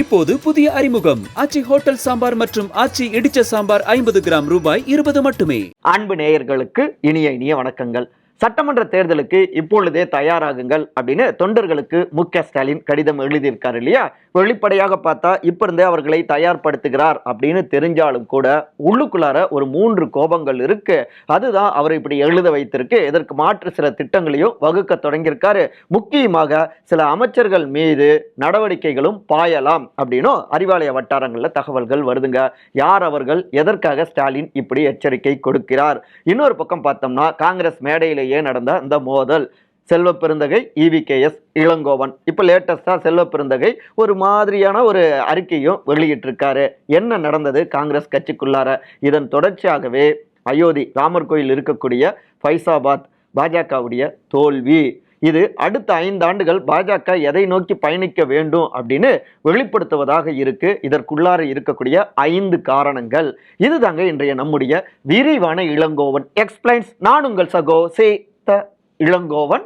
இப்போது புதிய அறிமுகம். ஆச்சி ஹோட்டல் சாம்பார் மற்றும் ஆச்சி இடிச்ச சாம்பார் ஐம்பது கிராம் ரூபாய் இருபது மட்டுமே. அன்பு நேயர்களுக்கு இனிய இனிய வணக்கங்கள். சட்டமன்ற தேர்தலுக்கு இப்பொழுதே தயாராகுங்கள் அப்படின்னு தொண்டர்களுக்கு மு க ஸ்டாலின் கடிதம் எழுதியிருக்காரு இல்லையா? வெளிப்படையாக பார்த்தா இப்ப இருந்தே அவர்களை தயார்படுத்துகிறார் அப்படின்னு தெரிஞ்சாலும் கூட உள்ளுக்குள்ளார ஒரு மூன்று கோபங்கள் இருக்கு. அதுதான் அவர் இப்படி எழுத வைத்திருக்கு. இதற்கு மாற்று சில திட்டங்களையும் வகுக்க தொடங்கியிருக்காரு. முக்கியமாக சில அமைச்சர்கள் மீது நடவடிக்கைகளும் பாயலாம் அப்படின்னும் அறிவாலய வட்டாரங்களில் தகவல்கள் வருதுங்க. யார் அவர்கள்? எதற்காக ஸ்டாலின் இப்படி எச்சரிக்கை கொடுக்கிறார்? இன்னொரு பக்கம் பார்த்தோம்னா காங்கிரஸ் மேடையில் மேடையிலேயே நடந்த இந்த மோதல். செல்வ பெருந்தகை இவிகேஎஸ் இளங்கோவன். இப்போ லேட்டஸ்டாக செல்வ பெருந்தகை ஒரு மாதிரியான ஒரு அறிக்கையும் வெளியிட்டிருக்காரு. என்ன நடந்தது காங்கிரஸ் கட்சிக்குள்ளார? இதன் தொடர்ச்சியாகவே அயோத்தி ராமர் கோயில் இருக்கக்கூடிய ஃபைசாபாத் பாஜகவுடைய தோல்வி. இது அடுத்த ஐந்து ஆண்டுகள் பாஜக எதை நோக்கி பயணிக்க வேண்டும் அப்படின்னு வெளிப்படுத்துவதாக இருக்கு. இதற்குள்ளார இருக்கக்கூடிய ஐந்து காரணங்கள். இதுதாங்க இன்றைய நம்முடைய விரிவான இளங்கோவன் எக்ஸ்பிளைன்ஸ் நான் உங்கள் சகோ சேத்த இளங்கோவன்.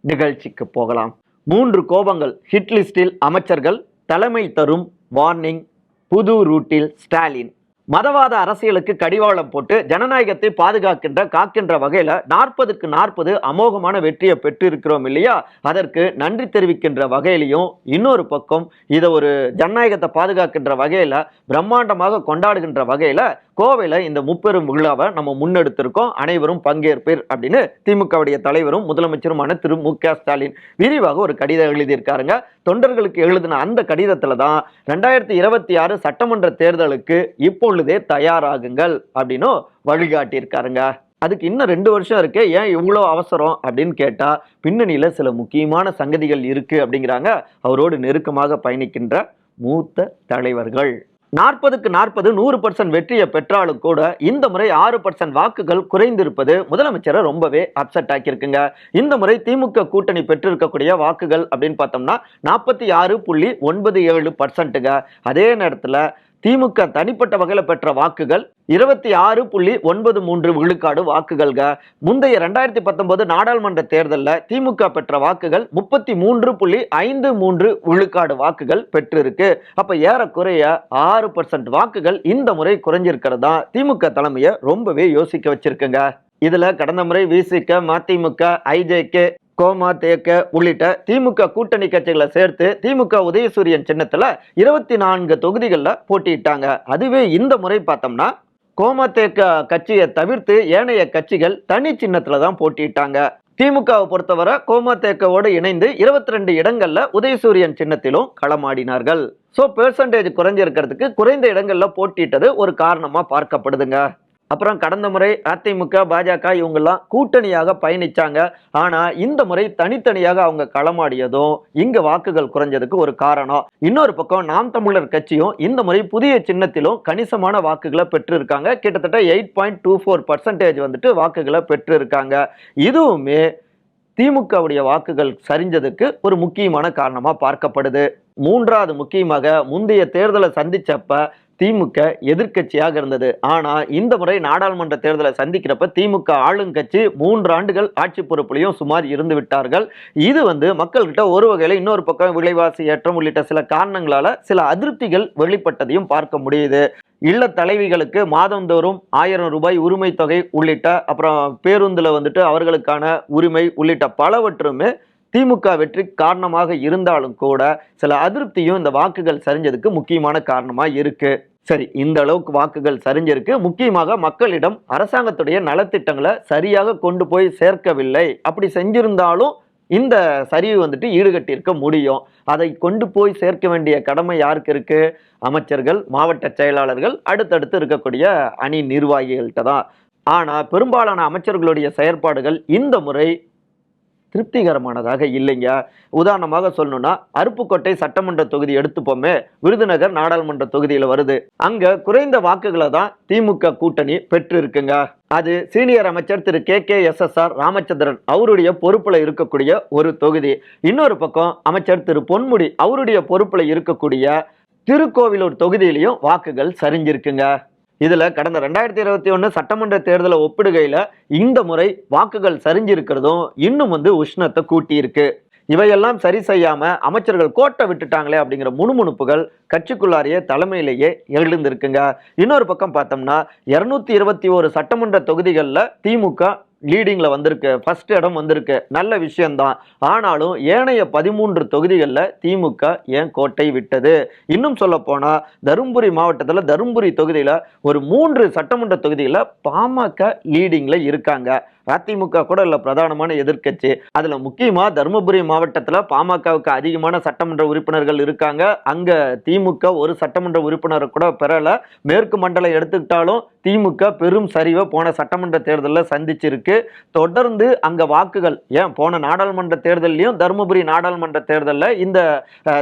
நிகழ்ச்சிக்கு போகலாம். மூன்று கோபங்கள். ஹிட்லிஸ்டில் அமைச்சர்கள் தலைமை தரும் வார்னிங் புது ரூட்டில் ஸ்டாலின். மதவாத அரசியலுக்கு கடிவாளம் போட்டு ஜனநாயகத்தை பாதுகாக்கின்ற காக்கின்ற வகையில் நாற்பதுக்கு நாற்பது அமோகமான வெற்றியை பெற்றிருக்கிறோம் இல்லையா? அதற்கு நன்றி தெரிவிக்கின்ற வகையிலையும் இன்னொரு பக்கம் இதை ஒரு ஜனநாயகத்தை பாதுகாக்கின்ற வகையில் பிரம்மாண்டமாக கொண்டாடுகின்ற வகையில் கோவையில் இந்த முப்பெரும் விழாவை நம்ம முன்னெடுத்திருக்கோம். அனைவரும் பங்கேற்பீர் அப்படின்னு திமுகவுடைய தலைவரும் முதலமைச்சருமான திரு மு க ஸ்டாலின் விரிவாக ஒரு கடிதம் எழுதியிருக்காருங்க. தொண்டர்களுக்கு எழுதின அந்த கடிதத்தில் தான் ரெண்டாயிரத்தி இருபத்தி ஆறு சட்டமன்ற தேர்தலுக்கு இப்பொழுதே தயாராகுங்கள் அப்படின்னு வழிகாட்டியிருக்காருங்க. அதுக்கு இன்னும் ரெண்டு வருஷம் இருக்கு ஏன் இவ்வளோ அவசரம் அப்படின்னு கேட்டால் பின்னணியில் சில முக்கியமான சங்கதிகள் இருக்குது அப்படிங்கிறாங்க. அவரோடு நெருக்கமாக பயணிக்கின்ற மூத்த தலைவர்கள். நாற்பதுக்கு நாற்பது நூறு பர்சன்ட் வெற்றியை பெற்றாலும் கூட இந்த முறை ஆறு பர்சன்ட் வாக்குகள் குறைந்திருப்பது முதலமைச்சரை ரொம்பவே அப்செட் ஆக்கியிருக்குங்க. இந்த முறை திமுக கூட்டணி பெற்றிருக்கக்கூடிய வாக்குகள் அப்படின்னு பார்த்தோம்னா நாற்பத்தி ஆறு புள்ளி ஒன்பது ஏழு பர்சன்ட்டுங்க அதே நேரத்தில் திமுக தனிப்பட்ட வகையில் பெற்ற வாக்குகள் இருபத்தி ஆறு புள்ளி ஒன்பது மூன்று விழுக்காடு வாக்குகள்க முந்தைய ரெண்டாயிரத்தி பத்தொன்பது நாடாளுமன்ற தேர்தலில் திமுக பெற்ற வாக்குகள் முப்பத்தி மூன்று புள்ளி ஐந்து மூன்று விழுக்காடு வாக்குகள் பெற்றிருக்கு. அப்ப ஏறக்குறைய ஆறு பர்சன்ட் வாக்குகள் இந்த முறை குறைஞ்சிருக்கிறதா திமுக தலைமையை ரொம்பவே யோசிக்க வச்சிருக்குங்க. இதுல கடந்த முறை விசிக மதிமுக ஐஜேகே கோமா தேக்க உள்ளிட்ட திமுக கூட்டணி கட்சிகளை சேர்த்து திமுக உதயசூரியன் சின்னத்தில் இருபத்தி நான்கு தொகுதிகளில் போட்டியிட்டாங்க. அதுவே இந்த முறை பார்த்தோம்னா கோமா தேக்க கட்சியை தவிர்த்து ஏனைய கட்சிகள் தனி சின்னத்தில் தான் போட்டியிட்டாங்க. திமுகவை பொறுத்தவரை கோமா தேக்கவோடு இணைந்து இருபத்தி ரெண்டு இடங்களில் உதயசூரியன் சின்னத்திலும் களமாடினார்கள். ஸோ பெர்சன்டேஜ் குறைஞ்சிருக்கிறதுக்கு குறைந்த இடங்களில் போட்டியிட்டது ஒரு காரணமாக பார்க்கப்படுதுங்க. அப்புறம் கடந்த முறை அதிமுக பாஜக இவங்கெல்லாம் கூட்டணியாக பயணிச்சாங்க. ஆனால் இந்த முறை தனித்தனியாக அவங்க களமாடியதும் இங்கே வாக்குகள் குறைஞ்சதுக்கு ஒரு காரணம். இன்னொரு பக்கம் நாம் தமிழர் கட்சியும் இந்த முறை புதிய சின்னத்திலும் கணிசமான வாக்குகளை பெற்றிருக்காங்க. கிட்டத்தட்ட eight point two four percentage வந்துட்டு வாக்குகளை பெற்றிருக்காங்க. இதுவுமே திமுகவுடைய வாக்குகள் சரிஞ்சதுக்கு ஒரு முக்கியமான காரணமாக பார்க்கப்படுது. மூன்றாவது முக்கியமாக முந்தைய தேர்தலை சந்திச்சப்ப திமுக எதிர்க்கட்சியாக இருந்தது. ஆனால் இந்த முறை நாடாளுமன்ற தேர்தலை சந்திக்கிறப்ப திமுக ஆளுங்கட்சி மூன்று ஆண்டுகள் ஆட்சி பொறுப்புலையும் சுமார் இருந்து விட்டார்கள். இது வந்து மக்கள்கிட்ட ஒரு வகையில் இன்னொரு பக்கம் விலைவாசி ஏற்றம் உள்ளிட்ட சில காரணங்களால் சில அதிருப்திகள் வெளிப்பட்டதையும் பார்க்க முடியுது. இல்ல தலைவிகளுக்கு மாதந்தோறும் ஆயிரம் ரூபாய் உரிமை தொகை உள்ளிட்ட அப்புறம் பேருந்தில் வந்துட்டு அவர்களுக்கான உரிமை உள்ளிட்ட பலவற்றுமே திமுக வெற்றி காரணமாக இருந்தாலும் கூட சில அதிருப்தியும் இந்த வாக்குகள் சரிஞ்சதுக்கு முக்கியமான காரணமாக இருக்குது சரி இந்த அளவுக்கு வாக்குகள் சரிஞ்சிருக்கு. முக்கியமாக மக்களிடம் அரசாங்கத்துடைய நலத்திட்டங்களை சரியாக கொண்டு போய் சேர்க்கவில்லை. அப்படி செஞ்சிருந்தாலும் இந்த சரிவு வந்துட்டு ஈடுகட்டியிருக்க முடியும். அதை கொண்டு போய் சேர்க்க வேண்டிய கடமை யாருக்கு இருக்கு? அமைச்சர்கள் மாவட்ட செயலாளர்கள் அடுத்தடுத்து இருக்கக்கூடிய அணி நிர்வாகிகள்கிட்ட தான். ஆனால் பெரும்பாலான அமைச்சர்களுடைய செயற்பாடுகள் இந்த முறை திருப்திகரமானதாக இல்லைங்க. உதாரணமாக சொல்லணும்னா அருப்புக்கோட்டை சட்டமன்ற தொகுதி எடுத்துப்போமே விருதுநகர் நாடாளுமன்ற தொகுதியில் வருது. அங்க குறைந்த வாக்குகளை தான் திமுக கூட்டணி பெற்று இருக்குங்க அது சீனியர் அமைச்சர் திரு K K S S R Ramachandran அவருடைய பொறுப்பில் இருக்கக்கூடிய ஒரு தொகுதி. இன்னொரு பக்கம் அமைச்சர் திரு பொன்முடி அவருடைய பொறுப்பில் இருக்கக்கூடிய திருக்கோவிலூர் தொகுதியிலையும் வாக்குகள் சரிஞ்சிருக்குங்க. இதில் கடந்த ரெண்டாயிரத்தி இருபத்தி ஒன்று சட்டமன்ற தேர்தலை ஒப்பிடுகையில் இந்த முறை வாக்குகள் சரிஞ்சிருக்கிறதும் இன்னும் வந்து உஷ்ணத்தை கூட்டியிருக்கு. இவையெல்லாம் சரி செய்யாமல் அமைச்சர்கள் கோட்டை விட்டுட்டாங்களே அப்படிங்கிற முணுமுணுப்புகள் கட்சிக்குள்ளாரியே தலைமையிலேயே எழுந்திருக்குங்க. இன்னொரு பக்கம் பார்த்தோம்னா இருநூத்தி இருபத்தி ஒரு சட்டமன்ற தொகுதிகளில் திமுக லீடிங்கில் வந்திருக்கு ஃபஸ்ட் இடம் வந்திருக்கு நல்ல விஷயம்தான். ஆனாலும் ஏனைய பதிமூன்று தொகுதிகளில் திமுக ஏன் கோட்டை விட்டது? இன்னும் சொல்லப்போனால் தருமபுரி மாவட்டத்தில் தருமபுரி தொகுதியில் ஒரு மூன்று சட்டமன்ற தொகுதிகளில் பாமக லீடிங்கில் இருக்காங்க. அதிமுக கூட இல்லை பிரதானமான எதிர்க்கட்சி. அதில் முக்கியமாக தருமபுரி மாவட்டத்தில் பாமகவுக்கு அதிகமான சட்டமன்ற உறுப்பினர்கள் இருக்காங்க. அங்கே திமுக ஒரு சட்டமன்ற உறுப்பினரை கூட பெறலை. மேற்கு மண்டலம் எடுத்துக்கிட்டாலும் திமுக பெரும் சரிவை போன சட்டமன்ற தேர்தலில் சந்திச்சிருக்கு. தொடர்ந்து அங்கே வாக்குகள் ஏன் போன நாடாளுமன்ற தேர்தலையும் தருமபுரி நாடாளுமன்ற தேர்தலில் இந்த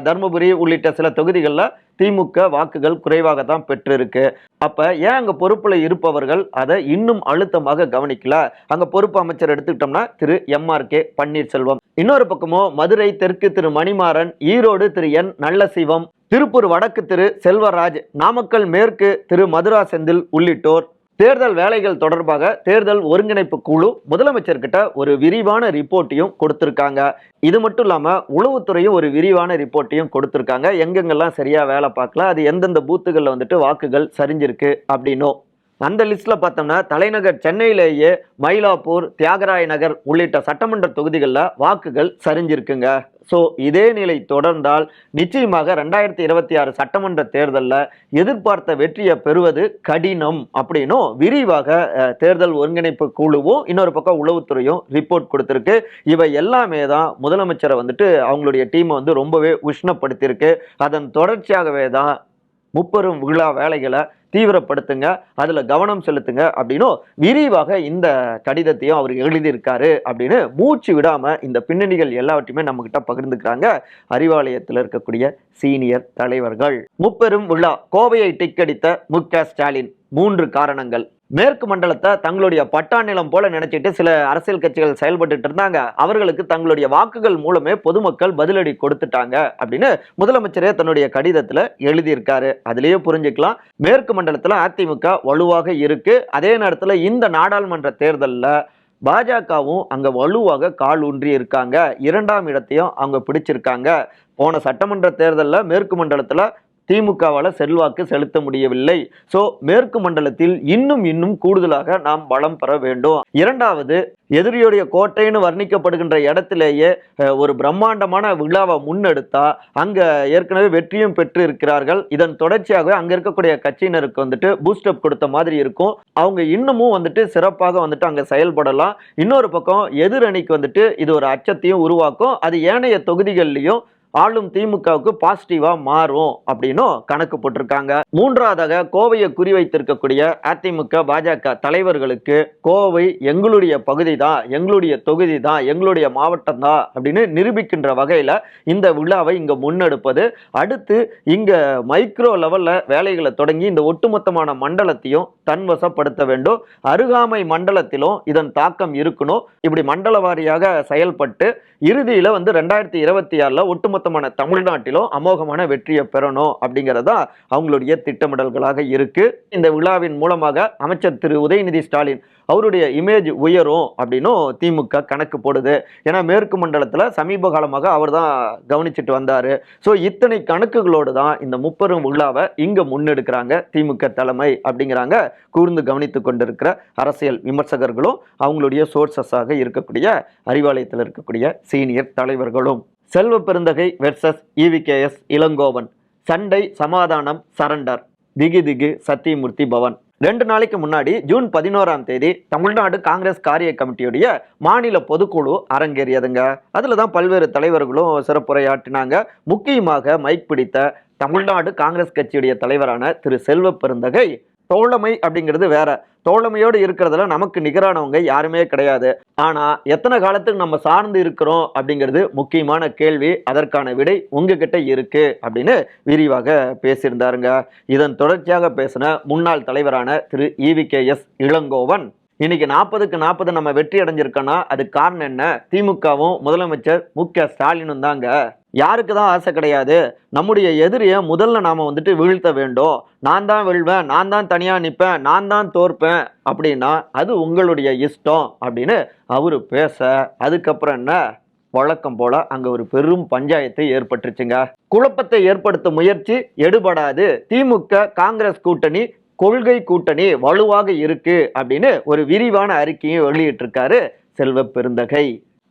தருமபுரி உள்ளிட்ட சில தொகுதிகளில் திமுக வாக்குகள் குறைவாக தான் பெற்றிருக்கு. அப்ப ஏன் அங்க பொறுப்புல இருப்பவர்கள் அதை இன்னும் அழுத்தமாக கவனிக்கல? அங்க பொறுப்பு அமைச்சர் எடுத்துக்கிட்டோம்னா திரு எம் ஆர் கே பன்னீர்செல்வம். இன்னொரு பக்கமோ மதுரை தெற்கு திரு மணிமாறன் ஈரோடு திரு என் நல்லசிவம் திருப்பூர் வடக்கு திரு செல்வராஜ் நாமக்கல் மேற்கு திரு மதுரா செந்தில் உள்ளிட்டோர். தேர்தல் வேலைகள் தொடர்பாக தேர்தல் ஒருங்கிணைப்பு குழு முதலமைச்சர்கிட்ட ஒரு விரிவான ரிப்போர்ட்டையும் கொடுத்துருக்காங்க. இது மட்டும் இல்லாமல் உளவுத்துறையும் ஒரு விரிவான ரிப்போர்ட்டையும் கொடுத்துருக்காங்க. எங்கெங்கெல்லாம் சரியாக வேலை பார்க்கல அது எந்தெந்த பூத்துகளில் வந்துட்டு வாக்குகள் சரிஞ்சிருக்கு அப்படின்னும் அந்த லிஸ்ட்ல பார்த்தோம்னா தலைநகர் சென்னையிலேயே மயிலாப்பூர் தியாகராய நகர் உள்ளிட்ட சட்டமன்ற தொகுதிகளில் வாக்குகள் சரிஞ்சிருக்குங்க. ஸோ இதே நிலை தொடர்ந்தால் நிச்சயமாக ரெண்டாயிரத்தி இருபத்தி ஆறு சட்டமன்ற தேர்தலில் எதிர்பார்த்த வெற்றியை பெறுவது கடினம் அப்படின்னும் விரிவாக தேர்தல் ஒருங்கிணைப்பு குழுவும் இன்னொரு பக்கம் உளவுத்துறையும் ரிப்போர்ட் கொடுத்துருக்கு. இவை எல்லாமே தான் முதலமைச்சரை வந்துட்டு அவங்களுடைய டீமை வந்து ரொம்பவே உஷ்ணப்படுத்தியிருக்கு. அதன் தொடர்ச்சியாகவே தான் முப்பெரும் விழா வேலைகளை தீவிரப்படுத்துங்க அதில் கவனம் செலுத்துங்க அப்படின்னும் விரிவாக இந்த கடிதத்தையும் அவர் எழுதியிருக்காரு அப்படின்னு மூச்சு விடாமல் இந்த பின்னணிகள் எல்லாவற்றையுமே நம்மகிட்ட பகிர்ந்துக்கிறாங்க. அறிவாலயத்தில் இருக்கக்கூடிய சீனியர் தலைவர்கள். முப்பெரும் விழா கோவையை டிக்கடித்த மு ஸ்டாலின். மூன்று காரணங்கள். மேற்கு மண்டலத்தை தங்களுடைய பட்டா நிலம் போல நினைச்சிட்டு சில அரசியல் கட்சிகள் செயல்பட்டு இருந்தாங்க. அவர்களுக்கு தங்களுடைய வாக்குகள் மூலமே பொதுமக்கள் பதிலடி கொடுத்துட்டாங்க அப்படின்னு முதலமைச்சரே தன்னுடைய கடிதத்துல எழுதியிருக்காரு. அதுலயே புரிஞ்சுக்கலாம். மேற்கு மண்டலத்துல அதிமுக வலுவாக இருக்கு. அதே நேரத்துல இந்த நாடாளுமன்ற தேர்தலில் பாஜகவும் அங்க வலுவாக கால் ஊன்றி இருக்காங்க. இரண்டாம் இடத்தையும் அவங்க பிடிச்சிருக்காங்க. போன சட்டமன்ற தேர்தலில் மேற்கு மண்டலத்தில் திமுகவால் செல்வாக்கு செலுத்த முடியவில்லை. ஸோ மேற்கு மண்டலத்தில் இன்னும் இன்னும் கூடுதலாக நாம் பலம் பெற வேண்டும். இரண்டாவது எதிரியுடைய கோட்டைன்னு வர்ணிக்கப்படுகின்ற இடத்திலேயே ஒரு பிரம்மாண்டமான விழாவை முன்னெடுத்தா அங்க ஏற்கனவே வெற்றியும் பெற்று இருக்கிறார்கள் இதன் தொடர்ச்சியாகவே அங்க இருக்கக்கூடிய கட்சியினருக்கு வந்துட்டு பூஸ்டப் கொடுத்த மாதிரி இருக்கும். அவங்க இன்னமும் வந்துட்டு சிறப்பாக வந்துட்டு அங்க செயல்படலாம். இன்னொரு பக்கம் எதிரணிக்கு வந்துட்டு இது ஒரு அச்சத்தையும் உருவாக்கும். அது ஏனைய தொகுதிகள்லையும் ஆளும் திமுகவுக்கு பாசிட்டிவா மாறும் அப்படின்னும் கணக்கு போட்டிருக்காங்க. மூன்றாவதாக கோவையை குறிவைத்திருக்கக்கூடிய அதிமுக பாஜக தலைவர்களுக்கு கோவை எங்களுடைய பகுதி தான் எங்களுடைய தொகுதி தான் எங்களுடைய மாவட்டம் தான் அப்படின்னு நிரூபிக்கின்ற வகையில இந்த விழாவை இங்க முன்னெடுப்பது. அடுத்து இங்க மைக்ரோ லெவல்ல வேலைகளை தொடங்கி இந்த ஒட்டுமொத்தமான மண்டலத்தையும் தன்வசப்படுத்த வேண்டும். அருகாமை மண்டலத்திலும் இதன் தாக்கம் இருக்கணும். இப்படி மண்டல வாரியாக செயல்பட்டு இறுதியில வந்து ரெண்டாயிரத்தி இருபத்தி ஆறுல ஒட்டுமொத்த ஒட்டுமொத்தமான தமிழ்நாட்டிலும் அமோகமான வெற்றியை பெறணும் அப்படிங்கிறதா அவங்களுடைய திட்டமிடல்களாக இருக்கு. இந்த விழாவின் மூலமாக அமைச்சர் திரு. உதயநிதி ஸ்டாலின் அவருடைய இமேஜ் உயரும் அப்படின்னும் திமுக கணக்கு போடுது. ஏன்னா மேற்கு மண்டலத்தில் சமீப காலமாக அவர் தான் கவனிச்சிட்டு வந்தார். ஸோ இத்தனை கணக்குகளோடு தான் இந்த முப்பெரும் விழாவை இங்கே முன்னெடுக்கிறாங்க திமுக தலைமை அப்படிங்கிறாங்க கூர்ந்து கவனித்து கொண்டிருக்கிற அரசியல் விமர்சகர்களும் அவங்களுடைய சோர்சஸாக இருக்கக்கூடிய அறிவாலயத்தில் இருக்கக்கூடிய சீனியர் தலைவர்களும். Selva Perunthagai versus EVKS Elangovan. சண்டை சமாதானம் சரண்டர். திகு திகு சத்தியமூர்த்தி பவன். ரெண்டு நாளைக்கு முன்னாடி ஜூன் பதினோராம் தேதி தமிழ்நாடு காங்கிரஸ் காரிய கமிட்டியுடைய மாநில பொதுக்குழு அரங்கேறியதுங்க. அதில் தான் பல்வேறு தலைவர்களும் சிறப்புரையாற்றினாங்க. முக்கியமாக மைக் பிடித்த தமிழ்நாடு காங்கிரஸ் கட்சியுடைய தலைவரான திரு செல்வ பெருந்தகை தோழமை அப்படிங்கிறது வேற. தோழமையோடு இருக்கிறதுல நமக்கு நிகரானவங்க யாருமே கிடையாது. ஆனால் எத்தனை காலத்துக்கு நம்ம சார்ந்து இருக்கிறோம் அப்படிங்கிறது முக்கியமான கேள்வி அதற்கான விடை உங்ககிட்ட இருக்கு அப்படின்னு விரிவாக பேசியிருந்தாருங்க. இதன் தொடர்ச்சியாக பேசின முன்னாள் தலைவரான திரு E V K S Elangovan இன்னைக்கு நாற்பதுக்கு நாற்பது நம்ம வெற்றி அடைஞ்சிருக்கோன்னா அது காரணம் என்ன? திமுகவும் முதலமைச்சர் மு. க. ஸ்டாலினும் தாங்க. யாருக்கு தான் ஆசை கிடையாது? நம்முடைய எதிரியை முதல்ல நாம் வந்துட்டு வீழ்த்த வேண்டும். நான் தான் வெல்வேன் நான் தான் தனியாக நிற்பேன் நான் தான் தோற்பேன் அப்படின்னா அது உங்களுடைய இஷ்டம் அப்படின்னு அவர் பேச அதுக்கப்புறம் என்ன? வழக்கம் போல அங்கே ஒரு பெரும் பஞ்சாயத்து ஏற்பட்டுருச்சுங்க. குழப்பத்தை ஏற்படுத்தும் முயற்சி எடுபடாது. திமுக காங்கிரஸ் கூட்டணி கொள்கை கூட்டணி வலுவாக இருக்கு அப்படின்னு ஒரு விரிவான அறிக்கையும் வெளியிட்டிருக்காரு செல்வ பெருந்தகை.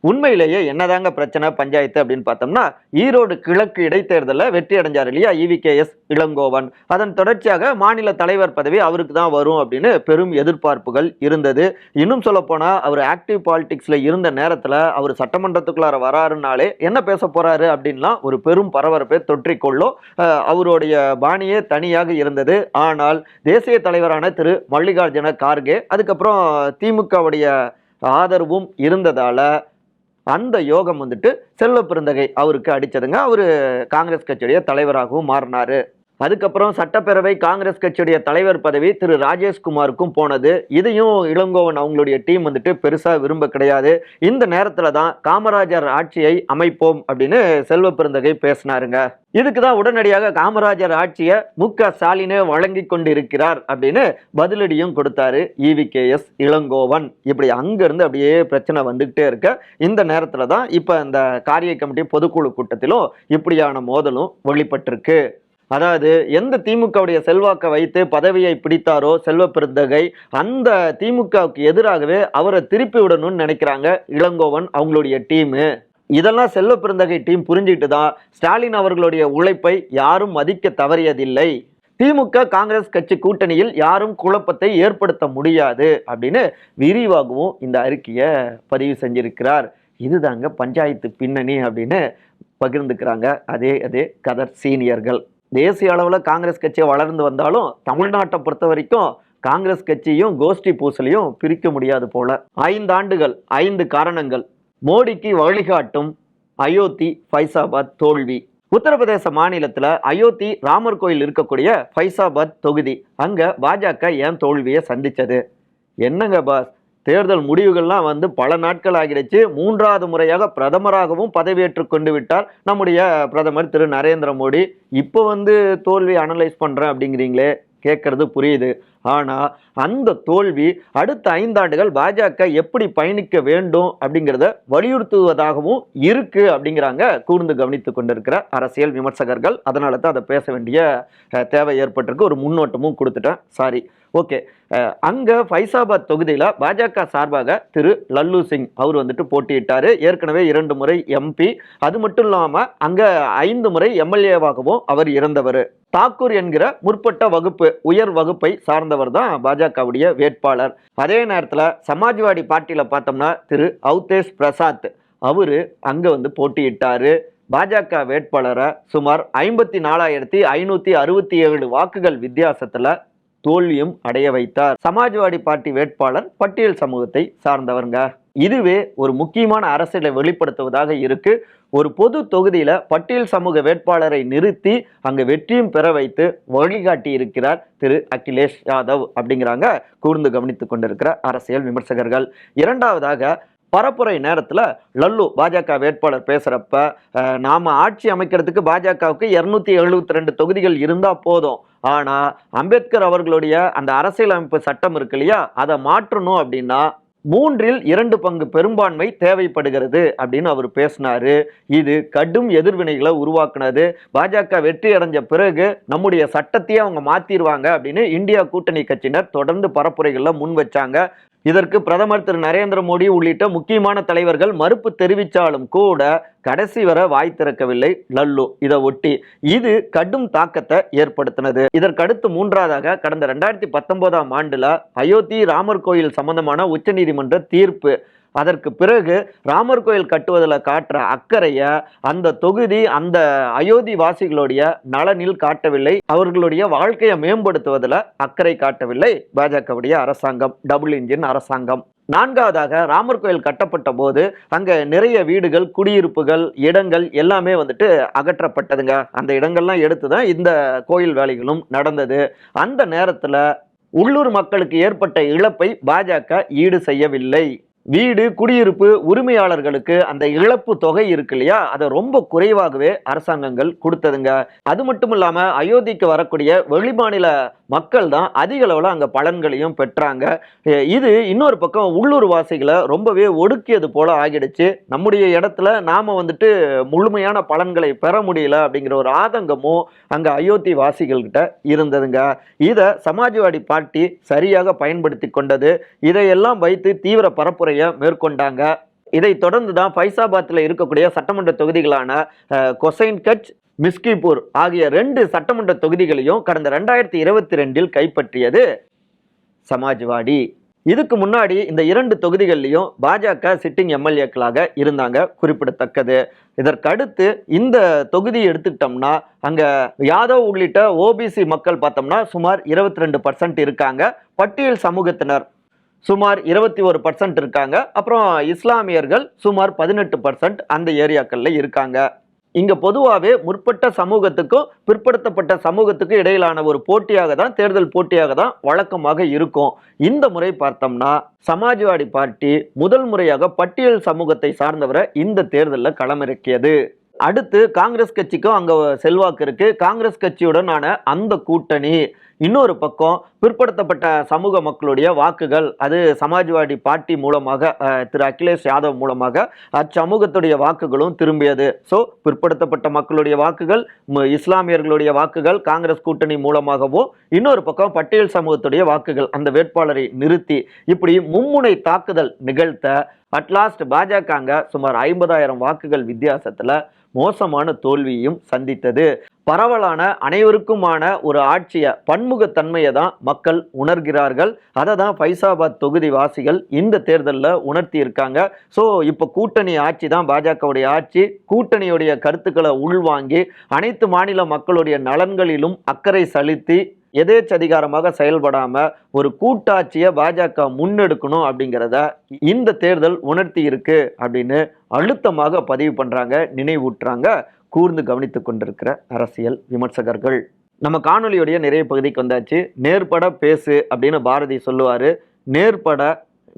உண்மையிலேயே என்னதாங்க பிரச்சனை பஞ்சாயத்து அப்படின்னு பார்த்தோம்னா ஈரோடு கிழக்கு இடைத்தேர்தலில் வெற்றி அடைஞ்சார் இல்லையா? இவிகேஎஸ் இளங்கோவன். அதன் தொடர்ச்சியாக மாநில தலைவர் பதவி அவருக்கு தான் வரும் அப்படின்னு பெரும் எதிர்பார்ப்புகள் இருந்தது. இன்னும் சொல்லப்போனால் அவர் ஆக்டிவ் பாலிடிக்ஸில் இருந்த நேரத்தில் அவர் சட்டமன்றத்துக்குள்ளார வராருனாலே என்ன பேச போகிறாரு அப்படின்லாம் ஒரு பெரும் பரபரப்பை தொற்றிக்கொள்ளும் அவருடைய பாணியே தனியாக இருந்தது. ஆனால் தேசிய தலைவரான திரு. மல்லிகார்ஜுன கார்கே அதுக்கப்புறம் திமுகவுடைய ஆதரவும் இருந்ததால் அந்த யோகம் வந்துட்டு செல்வ பிறந்தகை அவருக்கு அடிச்சதுங்க. அவர் காங்கிரஸ் கட்சியுடைய தலைவராகவும் மாறினாரு. அதுக்கப்புறம் சட்டப்பேரவை காங்கிரஸ் கட்சியுடைய தலைவர் பதவி திரு ராஜேஷ்குமாருக்கும் போனது. இதையும் இளங்கோவன் அவங்களுடைய டீம் வந்துட்டு பெருசாக விரும்ப கிடையாது. இந்த நேரத்தில் தான் காமராஜர் ஆட்சியை அமைப்போம் அப்படின்னு செல்வ பெருந்தகை பேசினாருங்க. இதுக்கு தான் உடனடியாக காமராஜர் ஆட்சியை மு க ஸ்டாலினே வழங்கி கொண்டிருக்கிறார் அப்படின்னு பதிலடியும் கொடுத்தாரு இவிகேஎஸ் இளங்கோவன். இப்படி அங்கேருந்து அப்படியே பிரச்சனை வந்துக்கிட்டே இருக்க. இந்த நேரத்தில் தான் இப்போ இந்த காரிய கமிட்டி பொதுக்குழு கூட்டத்திலும் இப்படியான மோதலும் வெளிப்பட்டிருக்கு. அதாவது எந்த திமுகவுடைய செல்வாக்கை வைத்து பதவியை பிடித்தாரோ செல்வ பெருந்தகை அந்த திமுகவுக்கு எதிராகவே அவரை திருப்பி விடணும்னு நினைக்கிறாங்க இளங்கோவன் அவங்களுடைய டீமு இதெல்லாம் செல்வ பெருந்தகை டீம் புரிஞ்சுக்கிட்டு தான் ஸ்டாலின் அவர்களுடைய உழைப்பை யாரும் மதிக்க தவறியதில்லை. திமுக காங்கிரஸ் கட்சி கூட்டணியில் யாரும் குழப்பத்தை ஏற்படுத்த முடியாது அப்படின்னு விரிவாகவும் இந்த அறிக்கையை பதிவு செஞ்சிருக்கிறார். இதுதாங்க பஞ்சாயத்து பின்னணி அப்படின்னு பகிர்ந்துக்கிறாங்க. அதே அதே கதர் சீனியர்கள். தேசிய அளவில் காங்கிரஸ் கட்சி வளர்ந்து வந்தாலும் தமிழ்நாட்டை பொறுத்த வரைக்கும் காங்கிரஸ் கட்சியும் கோஷ்டி பூசலையும் பிரிக்க முடியாது போல. ஐந்து ஆண்டுகள் ஐந்து காரணங்கள். மோடிக்கு வழிகாட்டும் அயோத்தி ஃபைசாபாத் தோல்வி. உத்தரப்பிரதேச மாநிலத்தில் அயோத்தி ராமர் கோயில் இருக்கக்கூடிய ஃபைசாபாத் தொகுதி. அங்கே பாஜக ஏன் தோல்வியை சந்தித்தது என்னங்க பாஸ்? தேர்தல் முடிவுகள்லாம் வந்து பல நாட்கள் ஆகிடுச்சு மூன்றாவது முறையாக பிரதமராகவும் பதவியேற்று கொண்டு விட்டார் நம்முடைய பிரதமர் திரு நரேந்திர மோடி. இப்போ வந்து தோல்வி அனலைஸ் பண்ணுறேன் அப்படிங்கிறீங்களே? கேட்கறது புரியுது. ஆனால் அந்த தோல்வி அடுத்த ஐந்தாண்டுகள் பாஜக எப்படி பயணிக்க வேண்டும் அப்படிங்கிறத வலியுறுத்துவதாகவும் இருக்கு அப்படிங்கிறாங்க கூர்ந்து கவனித்து கொண்டிருக்கிற அரசியல் விமர்சகர்கள். அதனால தான் அதை பேச வேண்டிய தேவை ஏற்பட்டிருக்கு. ஒரு முன்னோட்டமும் கொடுத்துட்டேன். Sorry okay. அங்கே ஃபைசாபாத் தொகுதியில் பாஜக சார்பாக திரு லல்லு சிங் அவர் வந்துட்டு போட்டியிட்டார். ஏற்கனவே இரண்டு முறை எம்பி. அது மட்டும் இல்லாமல் அங்கே ஐந்து முறை எம்எல்ஏவாகவும் அவர் இருந்தவர். தாக்கூர் என்கிற முற்பட்ட வகுப்பு உயர் வகுப்பை சார்ந்தவர் தான் பாஜகவுடைய வேட்பாளர். அதே நேரத்தில் சமாஜ்வாடி பார்ட்டியில் பார்த்தோம்னா திரு அவுதேஷ் பிரசாத் அவரு அங்கே வந்து போட்டியிட்டார். பாஜக வேட்பாளரை சுமார் ஐம்பத்தி நாலாயிரத்தி ஐநூற்றி அறுபத்தி ஏழு வாக்குகள் வித்தியாசத்தில் தோல்வியும் அடைய வைத்தார். சமாஜ்வாடி பார்ட்டி வேட்பாளர் பட்டியல் சமூகத்தை சார்ந்தவருங்க. இதுவே ஒரு முக்கியமான அரசியலை வெளிப்படுத்துவதாக இருக்கு. ஒரு பொது தொகுதியில பட்டியல் சமூக வேட்பாளரை நிறுத்தி அங்கு வெற்றியும் பெற வைத்து வழிகாட்டி இருக்கிறார் திரு அகிலேஷ் யாதவ் அப்படிங்கிறாங்க. கூர்ந்து கவனித்துக் கொண்டிருக்கிற அரசியல் விமர்சகர்கள். இரண்டாவதாக பரப்புரை நேரத்தில் லல்லு பாஜக வேட்பாளர் பேசுகிறப்ப நாம் ஆட்சி அமைக்கிறதுக்கு பாஜகவுக்கு இரநூத்தி எழுபத்தி ரெண்டு தொகுதிகள் இருந்தால் போதும். ஆனால் அம்பேத்கர் அவர்களுடைய அந்த அரசியலமைப்பு சட்டம் இருக்கு இல்லையா? அதை மாற்றணும் அப்படின்னா மூன்றில் இரண்டு பங்கு பெரும்பான்மை தேவைப்படுகிறது அப்படின்னு அவர் பேசினாரு. இது கடும் எதிர்வினைகளை உருவாக்குனது. பாஜக வெற்றி அடைஞ்ச பிறகு நம்முடைய சட்டத்தையே அவங்க மாற்றிடுவாங்க அப்படின்னு இந்தியா கூட்டணி கட்சியினர் தொடர்ந்து பரப்புரைகளில் முன் வச்சாங்க. இதற்கு பிரதமர் திரு நரேந்திர மோடி உள்ளிட்ட முக்கியமான தலைவர்கள் மறுப்பு தெரிவித்தாலும் கூட கடைசி வரை வாய் திறக்கவில்லை லல்லு. இதை ஒட்டி இது கடும் தாக்கத்தை ஏற்படுத்தினது. இதற்கடுத்து மூன்றாவதாக கடந்த ரெண்டாயிரத்தி பத்தொன்பதாம் ஆண்டுல அயோத்தி ராமர் கோயில் சம்பந்தமான உச்சநீதிமன்ற தீர்ப்பு. அதற்கு பிறகு ராமர் கோயில் கட்டுவதில் காட்டுற அக்கறையை அந்த தொகுதி அந்த அயோத்தி வாசிகளுடைய நலனில் காட்டவில்லை. அவர்களுடைய வாழ்க்கையை மேம்படுத்துவதில் அக்கறை காட்டவில்லை. பாஜகவுடைய அரசாங்கம் டபுள் இன்ஜின் அரசாங்கம். நான்காவதாக ராமர் கோயில் கட்டப்பட்ட போது அங்கே நிறைய வீடுகள் குடியிருப்புகள் இடங்கள் எல்லாமே வந்துட்டு அகற்றப்பட்டதுங்க. அந்த இடங்கள்லாம் எடுத்து தான் இந்த கோயில் வேலைகளும் நடந்தது. அந்த நேரத்தில் உள்ளூர் மக்களுக்கு ஏற்பட்ட இழப்பை பாஜக ஈடு செய்யவில்லை. வீடு குடியிருப்பு உரிமையாளர்களுக்கு அந்த இழப்பு தொகை இருக்கு இல்லையா? அதை ரொம்ப குறைவாகவே அரசாங்கங்கள் கொடுத்ததுங்க. அது மட்டும் இல்லாமல் அயோத்திக்கு வரக்கூடிய வெளிமாநில மக்கள் தான் அதிக அளவில் அங்கே பலன்களையும் பெற்றாங்க. இது இன்னொரு பக்கம் உள்ளூர் வாசிகளை ரொம்பவே ஒடுக்கியது போல ஆகிடுச்சு. நம்முடைய இடத்துல நாம் வந்துட்டு முழுமையான பலன்களை பெற முடியல அப்படிங்கிற ஒரு ஆதங்கமும் அங்கே அயோத்தி வாசிகள்கிட்ட இருந்ததுங்க. இதை சமாஜ்வாடி பார்ட்டி சரியாக பயன்படுத்தி கொண்டது. இதையெல்லாம் வைத்து தீவிர பரப்புரை பரப்புரையை மேற்கொண்டாங்க. இதை தொடர்ந்து தான் ஃபைசாபாத்தில் இருக்கக்கூடிய சட்டமன்ற தொகுதிகளான கொசைன் கட்ச் மிஸ்கிபூர் ஆகிய ரெண்டு சட்டமன்ற தொகுதிகளையும் கடந்த ரெண்டாயிரத்தி இருபத்தி ரெண்டில் கைப்பற்றியது சமாஜ்வாடி. இதுக்கு முன்னாடி இந்த இரண்டு தொகுதிகள்லையும் பாஜக சிட்டிங் எம்எல்ஏக்களாக இருந்தாங்க குறிப்பிடத்தக்கது. இதற்கடுத்து இந்த தொகுதி எடுத்துக்கிட்டோம்னா அங்க யாதவ் உள்ளிட்ட ஓபிசி மக்கள் பார்த்தோம்னா சுமார் இருபத்தி ரெண்டு பர்சன்ட் இருக்காங்க. பட்டியல் சமூகத்தினர் சுமார் இருபத்தி ஒரு பர்சன்ட் இருக்காங்க. அப்புறம் இஸ்லாமியர்கள் சுமார் பதினெட்டு பர்சன்ட் அந்த ஏரியாக்களில் இருக்காங்க. இங்கே பொதுவாகவே முற்பட்ட சமூகத்துக்கும் பிற்படுத்தப்பட்ட சமூகத்துக்கும் இடையிலான ஒரு போட்டியாக தான் தேர்தல் போட்டியாக தான் வழக்கமாக இருக்கும். இந்த முறை பார்த்தோம்னா சமாஜ்வாடி பார்ட்டி முதல் முறையாக பட்டியல் சமூகத்தை சார்ந்தவரை இந்த தேர்தலில் களமிறக்கியது. அடுத்து காங்கிரஸ் கட்சிக்கும் அங்கே செல்வாக்கு இருக்குது காங்கிரஸ் கட்சியுடனான அந்த கூட்டணி இன்னொரு பக்கம் பிற்படுத்தப்பட்ட சமூக மக்களுடைய வாக்குகள் அது சமாஜ்வாடி பார்ட்டி மூலமாக திரு அகிலேஷ் யாதவ் மூலமாக அச்சமூகத்துடைய வாக்குகளும் திரும்பியது. ஸோ பிற்படுத்தப்பட்ட மக்களுடைய வாக்குகள் இஸ்லாமியர்களுடைய வாக்குகள் காங்கிரஸ் கூட்டணி மூலமாகவும் இன்னொரு பக்கம் பட்டியல் சமூகத்துடைய வாக்குகள் அந்த வேட்பாளரை நிறுத்தி இப்படி மும்முனை தாக்குதல் நிகழ்த்த அட்லாஸ்ட் பாஜகங்க சுமார் ஐம்பதாயிரம் வாக்குகள் வித்தியாசத்தில் மோசமான தோல்வியும் சந்தித்தது. பரவலான அனைவருக்குமான ஒரு ஆட்சியை பன்முகத்தன்மையை தான் மக்கள் உணர்கிறார்கள். அதை தான் ஃபைசாபாத் தொகுதி வாசிகள் இந்த தேர்தலில் உணர்த்தி இருக்காங்க ஸோ இப்போ கூட்டணி ஆட்சி தான் பாஜகவுடைய ஆட்சி. கூட்டணியுடைய கருத்துக்களை உள்வாங்கி அனைத்து மாநில மக்களுடைய நலன்களிலும் அக்கறை செலுத்தி எதேச்சதிகாரமாக செயல்படாம ஒரு கூட்டாட்சியை பாஜக முன்னெடுக்கணும் அப்படிங்கிறத இந்த தேர்தல் உணர்த்தி இருக்கு அப்படின்னு அழுத்தமாக பதிவு பண்ணுறாங்க நினைவூட்டுறாங்க கூர்ந்து கவனித்து கொண்டிருக்கிற அரசியல் விமர்சகர்கள். நம்ம காணொளியுடைய நிறைய பகுதிக்கு வந்தாச்சு. நேர்பட பேசு அப்படின்னு பாரதி சொல்லுவார். நேர்பட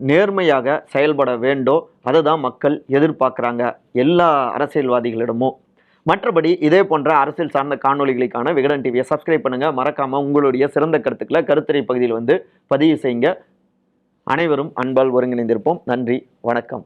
நேர்மையாக செயல்பட வேண்டும். அதை தான் மக்கள் எதிர்பார்க்குறாங்க எல்லா அரசியல்வாதிகளிடமும். மற்றபடி இதே போன்ற அரசியல் சார்ந்த காணொளிகளுக்கான விகடன் டிவியை சப்ஸ்கிரைப் பண்ணுங்கள் மறக்காமல் உங்களுடைய சிறந்த கருத்துக்களை கருத்துரை பகுதியில் வந்து பதிவு செய்யுங்க. அனைவரும் அன்பால் ஒருங்கிணைந்திருப்போம். நன்றி. வணக்கம்.